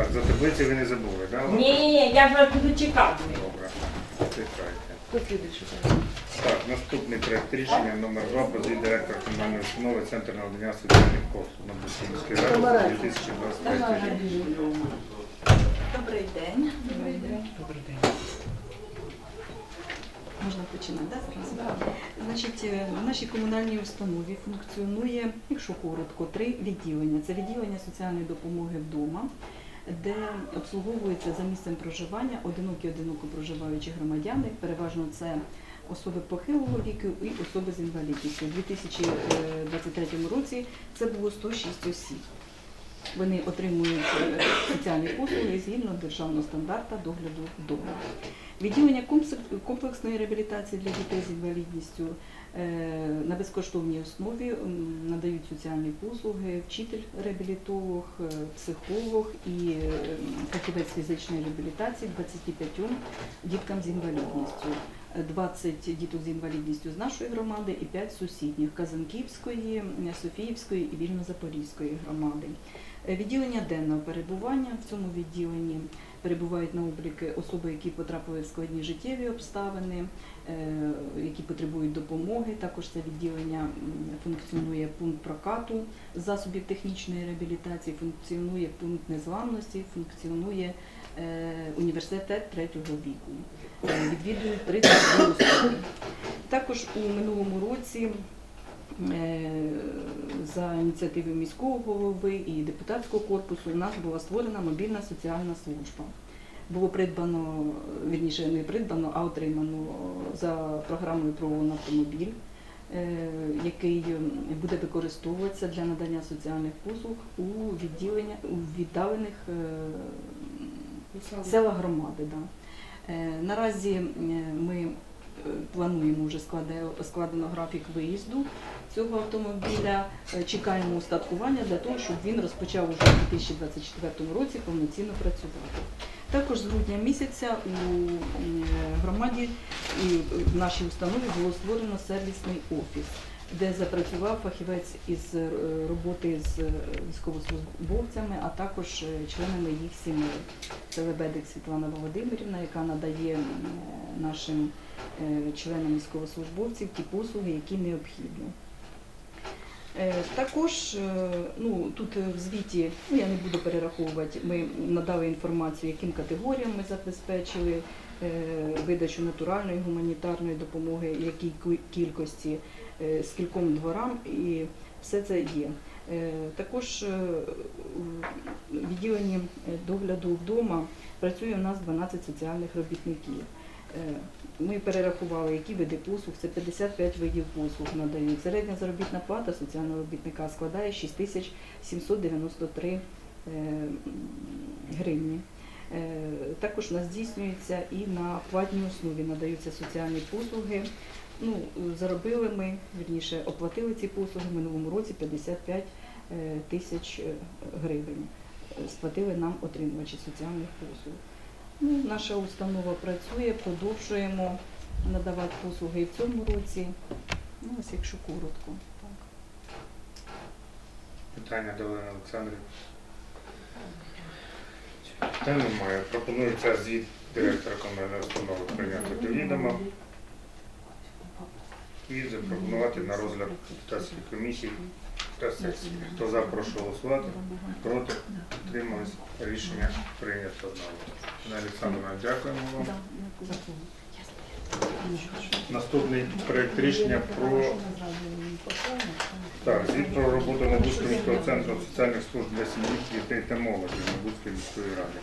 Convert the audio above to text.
Так, за таблиці ви не забули, так? Ні, ні, ні, я вже буду чекати. Добре. Чекайте. Хто слідуючий? Так, наступний проект рішення номер 2 про звіт директора комунальної установи Центр надання соціальних послуг на Бустинській раді 2023 рік. Добрий день. Добрий день. Можна починати, да, зразу? Значить, е, в нашій комунальній установі функціонує, якщо коротко, три відділення. Це відділення соціальної допомоги вдома, де обслуговуються за місцем проживання одинокі одиноко проживаючі громадяни. Переважно це особи похилого віку і особи з інвалідністю. У 2023 році це було 106 осіб. Вони отримують е, соціальні послуги згідно державного стандарта догляду вдома. Відділення комплексної реабілітації для дітей з інвалідністю е, на безкоштовній основі надають соціальні послуги, вчитель реабілітолог, е, психолог і фахівець фізичної реабілітації 25 діткам з інвалідністю. Е, 20 діток з інвалідністю з нашої громади і 5 сусідніх Казанківської, Софіївської і Вільно-Запорізької громади. Е, Відділення денного перебування в цьому відділенні перебувають на обліки особи, які потрапили в складні життєві обставини, е, які потребують допомоги. Також це відділення функціонує пункт прокату засобів технічної реабілітації, функціонує пункт незламності, функціонує університет третього віку. Е, Відвідують 32 особи. Також у минулому році Е, за ініціативою міського голови і депутатського корпусу у нас була створена мобільна соціальна служба. Було придбано, вірніше не придбано, а отримано за програмою «Право на автомобіль, е, який буде використовуватися для надання соціальних послуг у відділення у віддалених селах громади. Да. Е, Наразі е, ми е, плануємо вже складено графік виїзду цього автомобіля. Чекаємо устаткування для того, щоб він розпочав уже у 2024 році повноцінно працювати. Також з грудня місяця у громаді і в нашій установі було створено сервісний офіс, де запрацював фахівець із е, роботи з е, військовослужбовцями, а також е, членами їх сімей. Це Лебедик Світлана Володимирівна, яка надає нашим членам військовослужбовців ті послуги, які необхідні. Також ну, тут в звіті, ну я не буду перераховувати, ми надали інформацію, яким категоріям ми забезпечили видачу натуральної гуманітарної допомоги, якій кількості, е, скільком дворам, і все це є. Е, Також е, у відділенні е, догляду вдома працює у нас 12 соціальних робітників. Е, Ми перерахували, які види послуг, це 55 видів послуг надають. Середня заробітна плата соціального робітника складає 6793 е, гривні. Е, Також у нас здійснюється і на платній основі надаються соціальні послуги. Ну, заробили ми, вірніше, оплатили ці послуги в минулому році 55 е, тисяч е, гривень. Сплатили нам отримувачі соціальних послуг. Ну, наша установа працює, продовжуємо надавати послуги і в цьому році. Ну, ось якщо коротко. Так. Питання до Олени Олександрівни. Та немає. Пропонується звіт директора комунальної установи прийняти до відома і запропонувати на розгляд депутатської комісії та сесії. Хто за, прошу голосувати. Проти? Утримались. Рішення прийнято одного. Олександровна, дякуємо вам. Наступний проект рішення про так, звіт про роботу Набузького міського центру соціальних служб для сім'ї, дітей та молоді Набузької міської ради